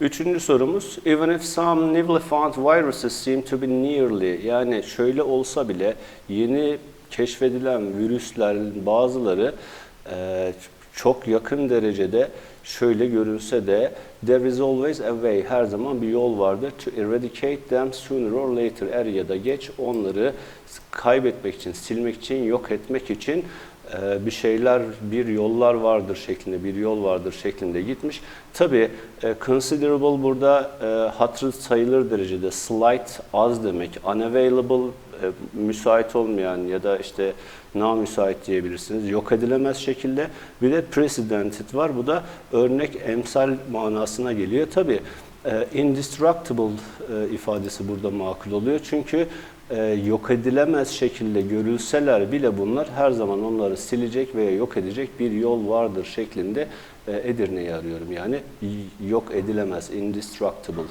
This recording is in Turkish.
Üçüncü sorumuz, even if some newly found viruses seem to be nearly, yani şöyle olsa bile yeni keşfedilen virüslerin bazıları e, çok yakın derecede şöyle görünse de there is always a way, her zaman bir yol vardır to eradicate them sooner or later, er ya da geç onları kaybetmek için, silmek için, yok etmek için bir şeyler, bir yollar vardır şeklinde, bir yol vardır şeklinde gitmiş. Tabii e, considerable burada e, hatırı sayılır derecede, slight az demek, unavailable e, müsait olmayan ya da işte namüsait diyebilirsiniz. Yok edilemez şekilde. Bir de precedented var. Bu da örnek, emsal manasına geliyor. Tabii e, indestructible e, ifadesi burada makul oluyor. Çünkü e, yok edilemez şekilde görülseler bile bunlar her zaman onları silecek veya yok edecek bir yol vardır şeklinde e, Edirne'yi arıyorum. Yani yok edilemez, indestructible